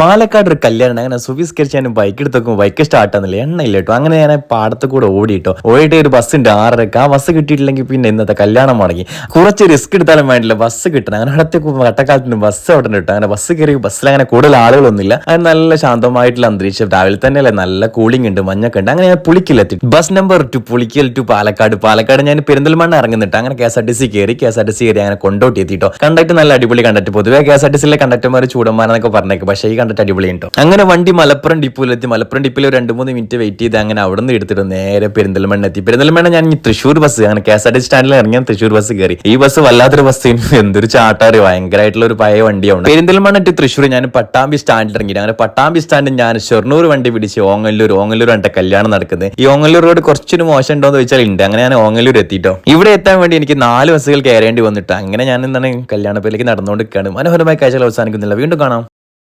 പാലക്കാട് ഒരു കല്യാണം. അങ്ങനെ സുവിസ്കരിച്ച് ഞാൻ ബൈക്ക് എടുത്ത് ബൈക്ക് സ്റ്റാർട്ട് ആകുന്നില്ല എണ്ണ ഇല്ല കേട്ടോ. അങ്ങനെ ഞാൻ പാടത്ത് കൂടെ ഓടിയിട്ടോ. ഓടിയിട്ട് ഒരു ബസ് ആറരക്ക്. ആ ബസ് കിട്ടിയിട്ടില്ലെങ്കിൽ പിന്നെ ഇന്നത്തെ കല്യാണം മുടങ്ങി. കുറച്ച് റിസ്ക് എടുത്താലും വേണ്ടില്ല. ബസ് കിട്ടണം. അങ്ങനെ അടുത്ത വട്ടക്കാലത്തിന് ബസ് അവിടെ കിട്ടും. അങ്ങനെ ബസ് കയറി ബസ്സിൽ അങ്ങനെ കൂടുതൽ ആളുകളൊന്നുമില്ല. അത് നല്ല ശാന്തമായിട്ടുള്ള അന്തരീക്ഷം. രാവിലെ തന്നെ നല്ല കൂളിംഗ് ഉണ്ട് മഞ്ഞൊക്കെ ഉണ്ട്. അങ്ങനെ ഞാൻ പുളിക്കലെത്തി bus number two Pulikkal two Palakkad. Palakkad ഞാൻ പെരിന്തൽമണ്ണ ഇറങ്ങുന്നിട്ട് അങ്ങനെ K S R T C കയറി K S R T C കയറി അങ്ങനെ കൊണ്ടോട്ടി എത്തിട്ടോ. കണ്ടക്ട് നല്ല അടിപൊളി കണ്ടക്ട് പൊതുവേ കെ എസ് ആർ ടി സിയിലെ കണ്ടക്ടർമാർ ചൂടന്മാരെന്നൊക്കെ പറഞ്ഞേക്കും. പക്ഷേ ഈ കണ്ടിട്ട് അടിപൊളി ഉണ്ടോ അങ്ങനെ വണ്ടി മലപ്പുറം ഡിപ്പോയിലെത്തി. മലപ്പുറം ഡിപ്പോയിൽ രണ്ട് മൂന്ന് മിനിറ്റ് വെയിറ്റ് ചെയ്ത് അങ്ങനെ അവിടെ നിന്ന് എടുത്തിട്ട് നേരെ പെരിന്തൽമണ്ണ എത്തി. പെരിന്തൽമണ്ണ ഞാൻ തൃശ്ശൂർ ബസ് അങ്ങനെ കെ എസ് ആർ ടി സ്റ്റാൻഡിൽ ഇറങ്ങിയ തൃശ്ശൂർ ബസ് കയറി. ഈ ബസ് വല്ലാത്തൊരു ബസ് എന്തൊരു ചാട്ടാറ് ഭയങ്കരമായിട്ടുള്ള ഒരു പഴയ വണ്ടിയാണ്. പെരിന്തൽമണ്ണ ടു തൃശ്ശൂർ ഞാൻ പട്ടാമ്പി സ്റ്റാൻഡിൽ ഇറങ്ങി അങ്ങനെ പട്ടാമ്പി സ്റ്റാൻഡിൽ ഞാൻ ഷൊർണൂർ വണ്ടി പിടിച്ച് ഓങ്ങല്ലൂർ ഓങ്ങല്ലൂർ എന്റെ കല്യാണം നടക്കുന്നത് ഈ ഓങ്ങല്ലൂർ റോഡ് കുറച്ചൊരു മോശം ഉണ്ടോ എന്ന് ചോദിച്ചാൽ ഉണ്ട് അങ്ങനെ ഞാൻ ഓങ്ങല്ലൂർ എത്തിയിട്ടോ ഇവിടെ എത്താൻ വേണ്ടി എനിക്ക് നാല് ബസ്സുകൾ കയറേണ്ടി വന്നിട്ട്. അങ്ങനെ ഞാൻ എന്താണ് കല്യാണപ്പേലേക്ക് നടന്നുകൊണ്ട് നിൽക്കുകയാണ് മനോഹരമായ കാഴ്ചകൾ അവസാനിക്കുന്നില്ല. വീണ്ടും കാണാം.